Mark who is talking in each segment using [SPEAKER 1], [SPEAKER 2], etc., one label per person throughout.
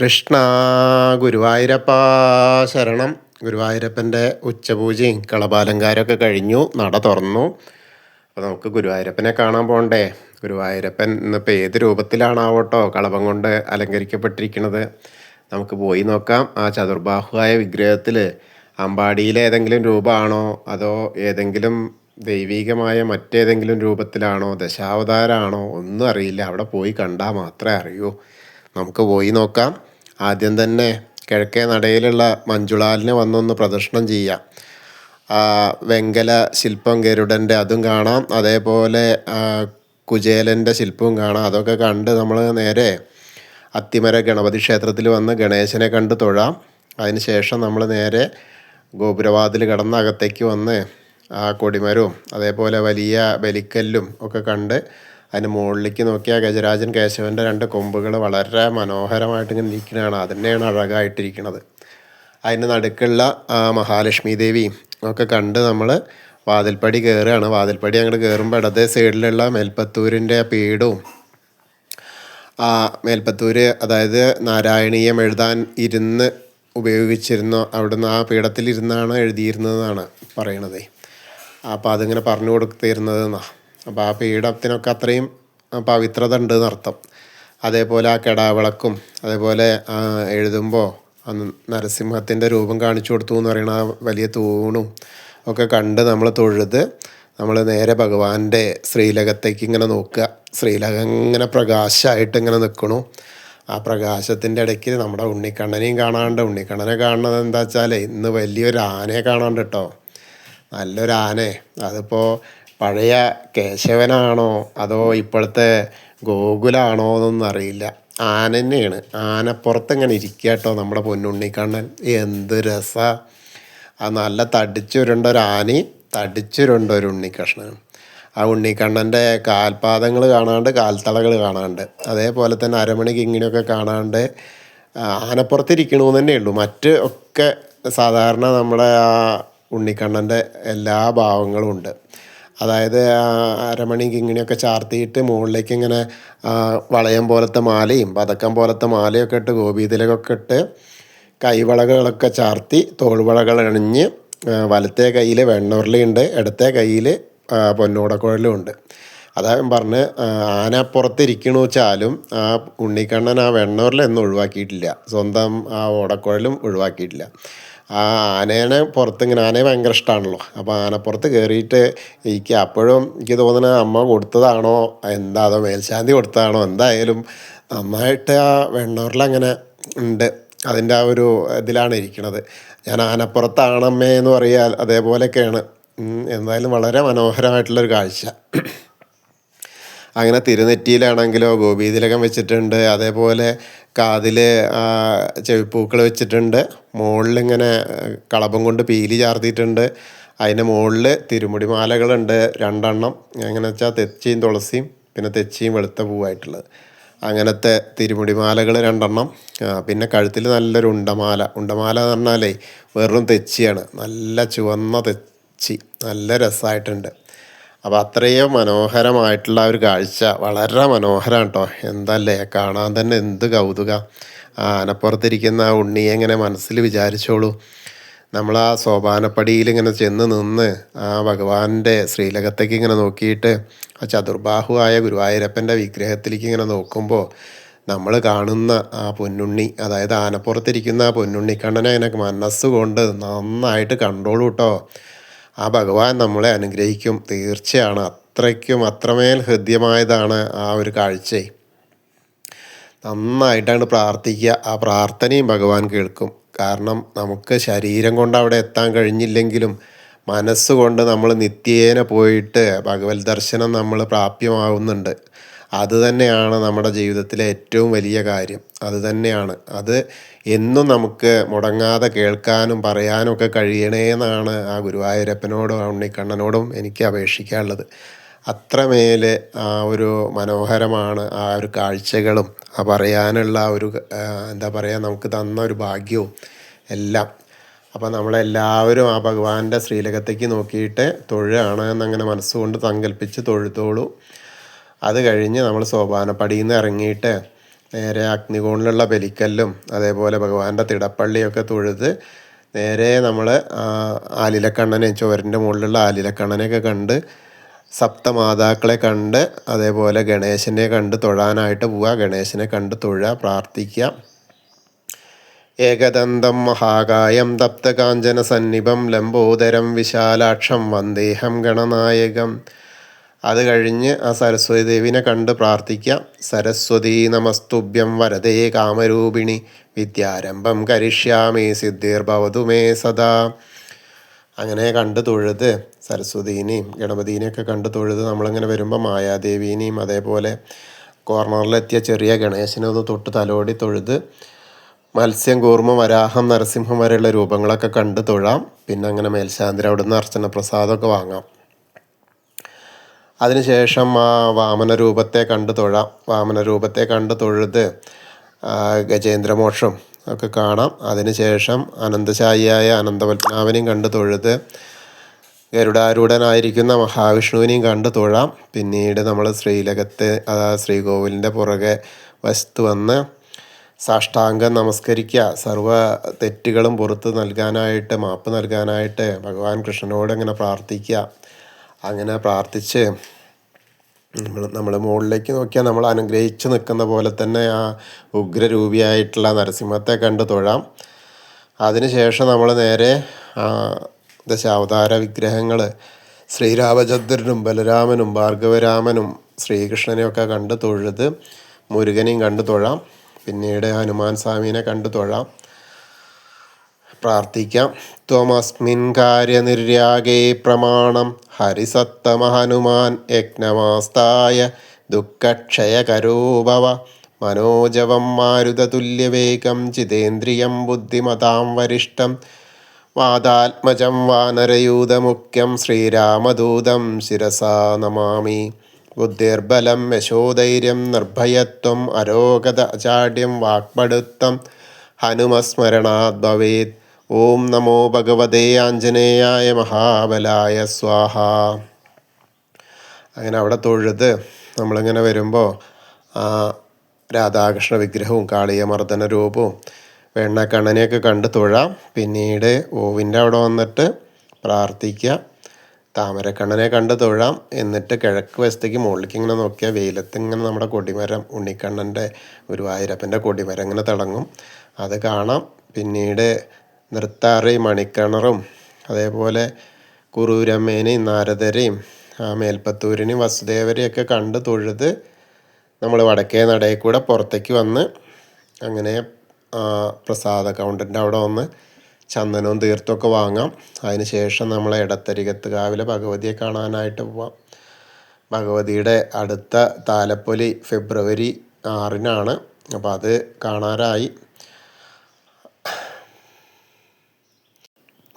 [SPEAKER 1] കൃഷ്ണ ഗുരുവായൂരപ്പ ശരണം. ഗുരുവായൂരപ്പന്റെ ഉച്ചപൂജയും കളപാലങ്കാരമൊക്കെ കഴിഞ്ഞു. നട തുറന്നു. അപ്പോൾ നമുക്ക് ഗുരുവായൂരപ്പനെ കാണാൻ പോകണ്ടേ ഗുരുവായൂരപ്പൻ ഇന്നിപ്പോൾ ഏത് രൂപത്തിലാണാവട്ടോ? കളപം കൊണ്ട് അലങ്കരിക്കപ്പെട്ടിരിക്കുന്നത് നമുക്ക് പോയി നോക്കാം. ആ ചതുർബാഹുവായ വിഗ്രഹത്തിൽ അമ്പാടിയിലെ ഏതെങ്കിലും രൂപമാണോ? അതോ ഏതെങ്കിലും ദൈവീകമായ മറ്റേതെങ്കിലും രൂപത്തിലാണോ? ദശാവതാരമാണോ ഒന്നും അറിയില്ല. അവിടെ പോയി കണ്ടാൽ മാത്രമേ അറിയൂ. നമുക്ക് പോയി നോക്കാം. ആദ്യം തന്നെ കിഴക്കേ നടയിലുള്ള മഞ്ജുളാലിനെ വന്നൊന്ന് പ്രദർശനം ചെയ്യാം. വെങ്കല ശില്പം ഗരുഡന്റെ അതും കാണാം. അതേപോലെ കുചേലന്റെ ശില്പവും കാണാം. അതൊക്കെ കണ്ട് നമ്മൾ നേരെ അത്തിമര ഗണപതി ക്ഷേത്രത്തിൽ വന്ന് ഗണേശനെ കണ്ട് തൊഴാം. അതിനുശേഷം നമ്മൾ നേരെ ഗോപുരവാതിൽ കടന്ന് അകത്തേക്ക് വന്ന് ആ കൊടിമരവും അതേപോലെ വലിയ ബലിക്കല്ലും ഒക്കെ കണ്ട് അതിന് മുകളിലേക്ക് നോക്കിയാൽ ഗജരാജൻ കേശവന്റെ രണ്ട് കൊമ്പുകൾ വളരെ മനോഹരമായിട്ട് ഇങ്ങനെ നിൽക്കുന്നതാണ് അതിനെയാണ് അഴകായിട്ടിരിക്കുന്നത് അതിന് നടുക്കുള്ള മഹാലക്ഷ്മി ദേവിയും ഒക്കെ കണ്ട് നമ്മൾ വാതിൽപ്പടി കയറുകയാണ് വാതിൽപ്പടി അങ്ങോട്ട് കയറുമ്പോൾ ഇടത്തെ സൈഡിലുള്ള മേൽപ്പത്തൂരിന്റെ പീഠവും ആ മേൽപ്പത്തൂര് അതായത് നാരായണീയം എഴുതാൻ ഇരുന്ന് ഉപയോഗിച്ചിരുന്ന അവിടുന്ന് ആ പീഠത്തിലിരുന്നാണ് എഴുതിയിരുന്നതെന്നാണ് പറയണത്. അപ്പോൾ അതിങ്ങനെ പറഞ്ഞു കൊടുത്തിരുന്നതെന്നാണ് അപ്പോൾ ആ പീഠത്തിനൊക്കെ അത്രയും പവിത്രത ഉണ്ട് എന്നർത്ഥം. അതേപോലെ ആ കെടാവിളക്കും അതേപോലെ എഴുതുമ്പോൾ നരസിംഹത്തിന്റെ രൂപം കാണിച്ചു കൊടുത്തു എന്ന് പറയുന്ന ആ വലിയ തൂണും ഒക്കെ കണ്ട് നമ്മൾ തൊഴുത് നമ്മൾ നേരെ ഭഗവാന്റെ ശ്രീലകത്തേക്ക് ഇങ്ങനെ നോക്കുക. ശ്രീലകം ഇങ്ങനെ പ്രകാശമായിട്ട് ഇങ്ങനെ നിൽക്കണു ആ പ്രകാശത്തിന്റെ ഇടയ്ക്ക് നമ്മുടെ ഉണ്ണിക്കണ്ണനെയും കാണാണ്ട്. ഉണ്ണിക്കണ്ണനെ കാണുന്നത് എന്താ വെച്ചാൽ ഇന്ന് വലിയൊരു ആനയെ കാണാണ്ട് കേട്ടോ നല്ലൊരു ആനയെ. അതിപ്പോൾ പഴയ കേശവനാണോ അതോ ഇപ്പോഴത്തെ ഗോകുലാണോ എന്നൊന്നും അറിയില്ല. ആന തന്നെയാണ്. ആനപ്പുറത്ത് ഇങ്ങനെ ഇരിക്കുക കേട്ടോ നമ്മുടെ പൊന്നുണ്ണിക്കണ്ണൻ. എന്ത് രസ. ആ നല്ല തടിച്ചുരുണ്ട ഒരു ആനയും തടിച്ചുരുണ്ട ഒരു ഉണ്ണിക്കഷ്ണനും ആ ഉണ്ണിക്കണ്ണന്റെ കാൽപാദങ്ങൾ കാണാണ്ട് കാൽത്തളകൾ കാണാണ്ട് അതേപോലെ തന്നെ അരമണി കിങ്ങിണിയൊക്കെ കാണാണ്ട് ആനപ്പുറത്തിരിക്കണമെന്ന് തന്നെ ഉള്ളൂ. മറ്റ് ഒക്കെ സാധാരണ നമ്മുടെ ആ ഉണ്ണിക്കണ്ണന്റെ എല്ലാ ഭാവങ്ങളും ഉണ്ട്. അതായത് അരമണി കിങ്ങിണിയൊക്കെ ചാർത്തിയിട്ട് മുകളിലേക്ക് ഇങ്ങനെ വളയം പോലത്തെ മാലയും പതക്കം പോലത്തെ മാലയൊക്കെ ഇട്ട് ഗോപീതിലകൊക്കെ ഇട്ട് കൈവളകളൊക്കെ ചാർത്തി തോൾവളകൾ അണിഞ്ഞ് വലത്തെ കയ്യിൽ വെണ്ണൂർലിയുണ്ട് ഇടത്തെ കയ്യിൽ പൊന്നൂടക്കുഴലും ഉണ്ട്. അതാ ഞാൻ പറഞ്ഞ് ആന പുറത്തിരിക്കണു വെച്ചാലും ആ ഉണ്ണിക്കണ്ണൻ ആ വെണ്ണൂറിലൊന്നും ഒഴിവാക്കിയിട്ടില്ല. സ്വന്തം ആ ഓടക്കുഴലും ഒഴിവാക്കിയിട്ടില്ല. ആ ആനേനെ പുറത്ത് ഇങ്ങനെ ആനയെ ഭയങ്കര ഇഷ്ടമാണല്ലോ അപ്പോൾ ആനപ്പുറത്ത് കയറിയിട്ട് എനിക്ക് അപ്പോഴും എനിക്ക് തോന്നുന്നത് അമ്മ കൊടുത്തതാണോ എന്താ അതോ മേൽശാന്തി കൊടുത്തതാണോ എന്തായാലും നന്നായിട്ട് ആ വെണ്ണൂറിലങ്ങനെ ഉണ്ട്. അതിന്റെ ആ ഒരു ഇതിലാണ് ഇരിക്കുന്നത് ഞാൻ ആനപ്പുറത്താണമ്മേ എന്ന് പറയാൽ അതേപോലെയൊക്കെയാണ്. എന്തായാലും വളരെ മനോഹരമായിട്ടുള്ളൊരു കാഴ്ച. അങ്ങനെ തിരുനെറ്റിയിലാണെങ്കിലോ ഗോപീതിലകം വെച്ചിട്ടുണ്ട് അതേപോലെ കാതിൽ ചെവിപ്പൂക്കൾ വെച്ചിട്ടുണ്ട് മുകളിലിങ്ങനെ കളഭം കൊണ്ട് പീലി ചാർത്തിയിട്ടുണ്ട് അതിന്റെ മുകളിൽ തിരുമുടി മാലകളുണ്ട് രണ്ടെണ്ണം എങ്ങനെ വെച്ചാൽ തെച്ചിയും തുളസിയും പിന്നെ തെച്ചിയും വെളുത്ത പൂവായിട്ടുള്ളത്. അങ്ങനത്തെ തിരുമുടിമാലകൾ രണ്ടെണ്ണം പിന്നെ കഴുത്തിൽ നല്ലൊരു ഉണ്ടമാല ഉണ്ടമാല എന്ന് പറഞ്ഞാലേ വെറും തെച്ചിയാണ് നല്ല ചുവന്ന തെച്ചി നല്ല രസമായിട്ടുണ്ട്. അപ്പോൾ അത്രയും മനോഹരമായിട്ടുള്ള ഒരു കാഴ്ച. വളരെ മനോഹരമാണ് കേട്ടോ എന്തല്ലേ? കാണാൻ തന്നെ എന്ത് കൗതുക. ആനപ്പുറത്തിരിക്കുന്ന ആ ഉണ്ണിയെ ഇങ്ങനെ മനസ്സിൽ വിചാരിച്ചോളൂ. നമ്മൾ ആ സോപാനപ്പടിയിൽ ഇങ്ങനെ ചെന്ന് നിന്ന് ആ ഭഗവാന്റെ ശ്രീലകത്തേക്ക് ഇങ്ങനെ നോക്കിയിട്ട് ആ ചതുർബാഹുവായ ഗുരുവായൂരപ്പന്റെ വിഗ്രഹത്തിലേക്ക് ഇങ്ങനെ നോക്കുമ്പോൾ നമ്മൾ കാണുന്ന ആ പൊന്നുണ്ണി അതായത് ആനപ്പുറത്തിരിക്കുന്ന ആ പൊന്നുണ്ണിക്കണ്ണനെ അതിനൊക്കെ മനസ്സുകൊണ്ട് നന്നായിട്ട് കണ്ടോളൂ കേട്ടോ ആ ഭഗവാൻ നമ്മളെ അനുഗ്രഹിക്കും. തീർച്ചയാണ്. അത്രയ്ക്കും അത്രമേൽ ഹൃദ്യമായതാണ് ആ ഒരു കാഴ്ച. നന്നായിട്ടാണ് പ്രാർത്ഥിക്കുക. ആ പ്രാർത്ഥനയും ഭഗവാൻ കേൾക്കും. കാരണം നമുക്ക് ശരീരം കൊണ്ട് അവിടെ എത്താൻ കഴിഞ്ഞില്ലെങ്കിലും മനസ്സുകൊണ്ട് നമ്മൾ നിത്യേന പോയിട്ട് ഭഗവത് ദർശനം നമ്മൾ പ്രാപ്യമാവുന്നുണ്ട്. അത് തന്നെയാണ് നമ്മുടെ ജീവിതത്തിലെ ഏറ്റവും വലിയ കാര്യം. അത് തന്നെയാണ്. അത് എന്നും നമുക്ക് മുടങ്ങാതെ കേൾക്കാനും പറയാനും ഒക്കെ കഴിയണേന്നാണ് ആ ഗുരുവായൂരപ്പനോടും ഉണ്ണിക്കണ്ണനോടും എനിക്ക് അപേക്ഷിക്കാനുള്ളത്. അത്രമേൽ ആ ഒരു മനോഹരമാണ് ആ ഒരു കാഴ്ചകളും ആ പറയാനുള്ള ഒരു എന്താ പറയുക നമുക്ക് തന്ന ഒരു ഭാഗ്യവും എല്ലാം. അപ്പോൾ നമ്മളെല്ലാവരും ആ ഭഗവാന്റെ ശ്രീലകത്തേക്ക് നോക്കിയിട്ട് തൊഴുകയാണ് എന്നങ്ങനെ മനസ്സുകൊണ്ട് സങ്കല്പിച്ച് തൊഴുത്തോളൂ അത് കഴിഞ്ഞ് നമ്മൾ സോപാനപ്പടിയിൽ നിന്ന് ഇറങ്ങിയിട്ട് നേരെ അഗ്നികോണിലുള്ള ബലിക്കല്ലും അതേപോലെ ഭഗവാന്റെ തിടപ്പള്ളിയൊക്കെ തൊഴുത് നേരെ നമ്മൾ ആലിലക്കണ്ണനെ ചോരന്റെ മുകളിലുള്ള ആലിലക്കണ്ണനെയൊക്കെ കണ്ട് സപ്തമാതാക്കളെ കണ്ട് അതേപോലെ ഗണേശനെ കണ്ട് തൊഴാനായിട്ട് പോവുക ഗണേശനെ കണ്ട് തൊഴുക പ്രാർത്ഥിക്കുക. ഏകദന്തം മഹാകായം തപ്തകാഞ്ചന സന്നിഭം ലംബോദരം വിശാലാക്ഷം വന്ദേഹം ഗണനായകം. അത് കഴിഞ്ഞ് ആ സരസ്വതി ദേവിനെ കണ്ട് പ്രാർത്ഥിക്കാം. സരസ്വതി നമസ്തുഭ്യം വരദേ കാമരൂപിണി. വിദ്യാരംഭം കരിഷ്യാമേ സിദ്ധിർഭവതു മേ സദാ. അങ്ങനെ കണ്ട് തൊഴുത് സരസ്വതീനെയും ഗണപതിനെയൊക്കെ കണ്ട് തൊഴുത് നമ്മളിങ്ങനെ വരുമ്പോൾ മായാദേവീനെയും അതേപോലെ കോർണറിലെത്തിയ ചെറിയ ഗണേശനെ ഒന്ന് തൊട്ട് തലോടി തൊഴുത് മത്സ്യം കൂർമ്മ വരാഹം നരസിംഹം വരെയുള്ള രൂപങ്ങളൊക്കെ കണ്ട് തൊഴാം. പിന്നെ അങ്ങനെ മേൽശാന്തി അവിടുന്ന് അർച്ചന പ്രസാദമൊക്കെ വാങ്ങാം. അതിനുശേഷം ആ വാമന രൂപത്തെ കണ്ട് തൊഴാം. വാമന രൂപത്തെ കണ്ട് തൊഴുത് ഗജേന്ദ്രമോക്ഷം ഒക്കെ കാണാം. അതിനുശേഷം അനന്തശായിയായ അനന്തപത്മാവിനെയും കണ്ട് തൊഴുത് ഗരുഡാരൂഢനായിരിക്കുന്ന മഹാവിഷ്ണുവിനെയും കണ്ട് തൊഴാം. പിന്നീട് നമ്മൾ ശ്രീലകത്ത് ശ്രീകോവിലിന്റെ പുറകെ വസ്തു വന്ന് സാഷ്ടാംഗം നമസ്കരിക്കുക. സർവ തെറ്റുകളും പുറത്ത് നൽകാനായിട്ട് മാപ്പ് നൽകാനായിട്ട് ഭഗവാൻ കൃഷ്ണനോട് ഇങ്ങനെ പ്രാർത്ഥിക്കുക. അങ്ങനെ പ്രാർത്ഥിച്ച് നമ്മൾ നമ്മൾ മുകളിലേക്ക് നോക്കിയാൽ നമ്മൾ അനുഗ്രഹിച്ച് നിൽക്കുന്ന പോലെ തന്നെ ആ ഉഗ്രരൂപിയായിട്ടുള്ള നരസിംഹത്തെ കണ്ട് തൊഴാം. അതിനുശേഷം നമ്മൾ നേരെ ദശാവതാര വിഗ്രഹങ്ങൾ ശ്രീരാമചന്ദ്രനും ബലരാമനും ഭാർഗവരാമനും ശ്രീകൃഷ്ണനെയൊക്കെ കണ്ട് തൊഴുത് മുരുകനെയും കണ്ട് തൊഴാം. പിന്നീട് ഹനുമാൻ സ്വാമീനെ കണ്ട് തൊഴാം. പ്രാർത്ഥിക്കാം. ത്വമസ്മിൻ കാര്യനിര്യാഗേ പ്രമാണം. ഹരിസത്തമഹനുമാൻ യജ്ഞമാസ്തായ. ദുഃഖക്ഷയകരോഭവ മനോജവം മാരുതതുല്യവേഗം ചിതേന്ദ്രിയം ബുദ്ധിമതാം വരിഷ്ഠം. വാദാത്മജം വാനരയൂതമുഖ്യം. ശ്രീരാമദൂതം ശിരസാ നമാമി. ബുദ്ധിർബലം യശോധൈര്യം നിർഭയത്വം. അരോഗത അചാഢ്യം വാക്പടുത്തം. ഹനുമസ്മരണാത് ഭവേത് ഓം നമോ ഭഗവതേ ആഞ്ജനേയായ മഹാബലായ സ്വാഹ. അങ്ങനെ അവിടെ തൊഴുത് നമ്മളിങ്ങനെ വരുമ്പോൾ ആ രാധാകൃഷ്ണ വിഗ്രഹവും കാളിയമർദ്ദന രൂപവും വെണ്ണക്കണ്ണനെയൊക്കെ കണ്ട് തൊഴാം. പിന്നീട് ഓവിന്റെ അവിടെ വന്നിട്ട് പ്രാർത്ഥിക്കുക. താമരക്കണ്ണനെ കണ്ട് തൊഴാം. എന്നിട്ട് കിഴക്ക് വശത്തേക്ക് മുകളിലേക്ക് ഇങ്ങനെ നോക്കിയാൽ വെയിലത്ത് ഇങ്ങനെ നമ്മുടെ കൊടിമരം ഉണ്ണിക്കണ്ണന്റെ ഗുരുവായൂരപ്പന്റെ കൊടിമരം ഇങ്ങനെ തിളങ്ങും. അത് കാണാം. പിന്നീട് നൃത്താറി മണിക്കിണറും അതേപോലെ കുറൂരമ്മേനെയും നാരദരെയും ആ മേൽപ്പത്തൂരിനെയും വസുദേവരെയൊക്കെ കണ്ട് തൊഴുത് നമ്മൾ വടക്കേ നടയിൽ കൂടെ പുറത്തേക്ക് വന്ന് അങ്ങനെ പ്രസാദ കൗണ്ടറിന്റെ അവിടെ വന്ന് ചന്ദനവും തീർത്ഥമൊക്കെ വാങ്ങാം. അതിന് ശേഷം നമ്മൾ ഇടത്തരികത്ത് കാവിലെ ഭഗവതിയെ കാണാനായിട്ട് പോവാം. ഭഗവതിയുടെ അടുത്ത താലപ്പൊലി ഫെബ്രുവരി ആറിനാണ്. അപ്പോൾ അത് കാണാറായി.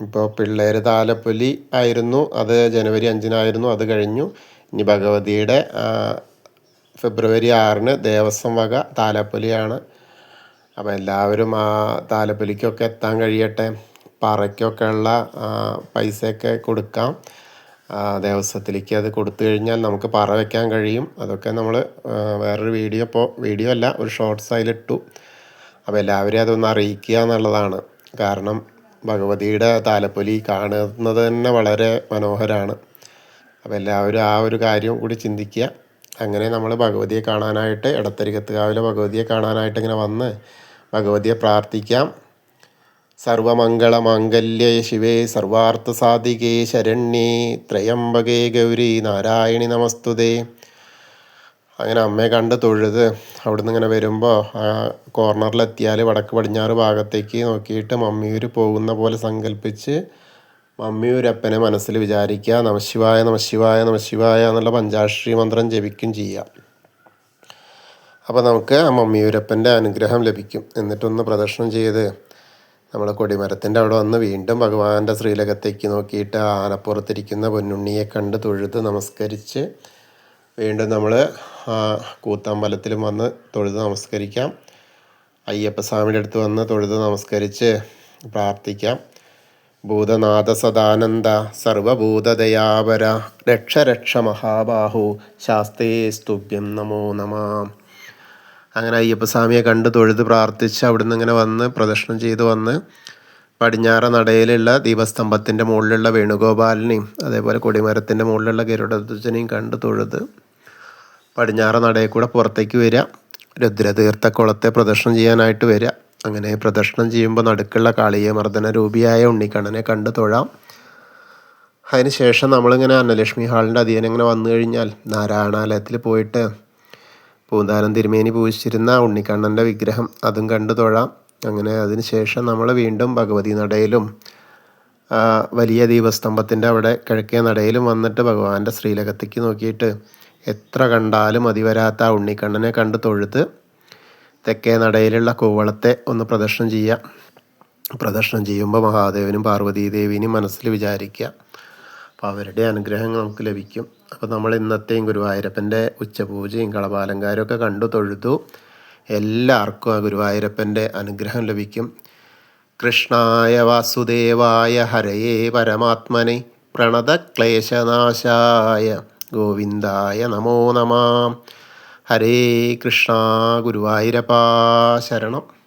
[SPEAKER 1] ഇപ്പോൾ പിള്ളേർ താലപ്പൊലി ആയിരുന്നു അത് ജനുവരി അഞ്ചിനായിരുന്നു അത് കഴിഞ്ഞു. ഇനി ഭഗവതിയുടെ ഫെബ്രുവരി ആറിന് ദേവസ്വം വക താലപ്പൊലിയാണ്. അപ്പോൾ എല്ലാവരും ആ താലപ്പൊലിക്കൊക്കെ എത്താൻ കഴിയട്ടെ. പറയ്ക്കൊക്കെ ഉള്ള പൈസയൊക്കെ കൊടുക്കാം. ദേവസ്വത്തിലേക്ക് അത് കൊടുത്തു കഴിഞ്ഞാൽ നമുക്ക് പറ വയ്ക്കാൻ കഴിയും. അതൊക്കെ നമ്മൾ വേറൊരു വീഡിയോ ഇപ്പോൾ വീഡിയോ അല്ല ഒരു ഷോർട്സ് അതിലിട്ടു. അപ്പോൾ എല്ലാവരെയും അതൊന്ന് അറിയിക്കുക എന്നുള്ളതാണ്. കാരണം ഭഗവതിയുടെ താലപ്പൊലി കാണുന്നത് തന്നെ വളരെ മനോഹരമാണ് അപ്പോൾ എല്ലാവരും ആ ഒരു കാര്യം കൂടി ചിന്തിക്കുക. അങ്ങനെ നമ്മൾ ഭഗവതിയെ കാണാനായിട്ട് ഇടത്തരികത്ത് രാവിലെ ഭഗവതിയെ കാണാനായിട്ട് ഇങ്ങനെ വന്ന് ഭഗവതിയെ പ്രാർത്ഥിക്കാം. സർവമംഗളമാംഗല്യേ ശിവേ സർവാർത്ഥസാധികേ ശരണ്യേ ത്രയംബകേ ഗൗരി നാരായണി നമസ്തുതേ. അങ്ങനെ അമ്മയെ കണ്ട് തൊഴുത് അവിടുന്ന് ഇങ്ങനെ വരുമ്പോൾ ആ കോർണറിലെത്തിയാൽ വടക്ക് പടിഞ്ഞാറ് ഭാഗത്തേക്ക് നോക്കിയിട്ട് മമ്മിയൂർ പോകുന്ന പോലെ സങ്കല്പിച്ച് മമ്മിയൂരപ്പനെ മനസ്സിൽ വിചാരിക്കുക നമശിവായ നമശിവായ നമശിവായ എന്നുള്ള പഞ്ചാക്ഷരി മന്ത്രം ജപിക്കും ചെയ്യാം. അപ്പോൾ നമുക്ക് ആ മമ്മിയൂരപ്പന്റെ അനുഗ്രഹം ലഭിക്കും. എന്നിട്ടൊന്ന് പ്രദർശനം ചെയ്ത് നമ്മൾ കൊടിമരത്തിന്റെ അവിടെ വന്ന് വീണ്ടും ഭഗവാന്റെ ശ്രീലകത്തേക്ക് നോക്കിയിട്ട് ആനപ്പുറത്തിരിക്കുന്ന പൊന്നുണ്ണിയെ കണ്ട് തൊഴുത് നമസ്കരിച്ച് വീണ്ടും നമ്മൾ കൂത്തമ്പലത്തിലും വന്ന് തൊഴുത് നമസ്കരിക്കാം. അയ്യപ്പസ്വാമിയുടെ അടുത്ത് വന്ന് തൊഴുത് നമസ്കരിച്ച് പ്രാർത്ഥിക്കാം. ഭൂതനാഥ സദാനന്ദ സർവഭൂതദയാപര രക്ഷ രക്ഷ മഹാബാഹു ശാസ്തേ സ്തുഭ്യം നമോ നമ. അങ്ങനെ അയ്യപ്പസ്വാമിയെ കണ്ട് തൊഴുത് പ്രാർത്ഥിച്ച് അവിടുന്ന് ഇങ്ങനെ വന്ന് പ്രദക്ഷിണം ചെയ്ത് വന്ന് പടിഞ്ഞാറ നടയിലുള്ള ദീപസ്തംഭത്തിന്റെ മുകളിലുള്ള വേണുഗോപാലിനെയും അതേപോലെ കൊടിമരത്തിന്റെ മുകളിലുള്ള ഗരുഡധ്വജനെയും കണ്ട് തൊഴുത് പടിഞ്ഞാറ നടയിൽ കൂടെ പുറത്തേക്ക് വരിക. രുദ്രതീർത്ഥ പ്രദർശനം ചെയ്യാനായിട്ട് വരിക. അങ്ങനെ പ്രദർശനം ചെയ്യുമ്പോൾ നടുക്കുള്ള കാളിയമർദ്ദന രൂപിയായ ഉണ്ണിക്കണ്ണനെ കണ്ട് തൊഴാം. അതിനുശേഷം നമ്മളിങ്ങനെ അന്നലക്ഷ്മി ഹാളിന്റെ അധീനം ഇങ്ങനെ വന്നു കഴിഞ്ഞാൽ നാരായണാലയത്തിൽ പോയിട്ട് പൂന്താനം തിരുമേനി പൂജിച്ചിരുന്ന ഉണ്ണിക്കണ്ണന്റെ വിഗ്രഹം അതും കണ്ടു തൊഴാം. അങ്ങനെ അതിനുശേഷം നമ്മൾ വീണ്ടും ഭഗവതി നടയിലും വലിയ ദീപസ്തംഭത്തിന്റെ അവിടെ കിഴക്കേ നടയിലും വന്നിട്ട് ഭഗവാന്റെ ശ്രീലകത്തേക്ക് നോക്കിയിട്ട് എത്ര കണ്ടാലും മതിവരാത്ത ആ ഉണ്ണിക്കണ്ണനെ കണ്ട് തൊഴുത് തെക്കേ നടയിലുള്ള കൂവളത്തെ ഒന്ന് പ്രദർശനം ചെയ്യാം. പ്രദർശനം ചെയ്യുമ്പോൾ മഹാദേവനും പാർവതീദേവിനും മനസ്സിൽ വിചാരിക്കുക. അപ്പോൾ അവരുടെ അനുഗ്രഹം നമുക്ക് ലഭിക്കും. അപ്പോൾ നമ്മൾ ഇന്നത്തെയും ഗുരുവായൂരപ്പന്റെ ഉച്ചപൂജയും കളപാലങ്കാരും ഒക്കെ കണ്ടു തൊഴുതു എല്ലാവർക്കും ആ ഗുരുവായൂരപ്പന്റെ അനുഗ്രഹം ലഭിക്കും. കൃഷ്ണായ വാസുദേവായ ഹരയേ പരമാത്മനെ പ്രണതക്ലേശനാശായ. ഗോവിന്ദായ നമോ നമ. ഹരേ കൃഷ്ണ ഗുരുവായൂരപ്പാ ശരണം.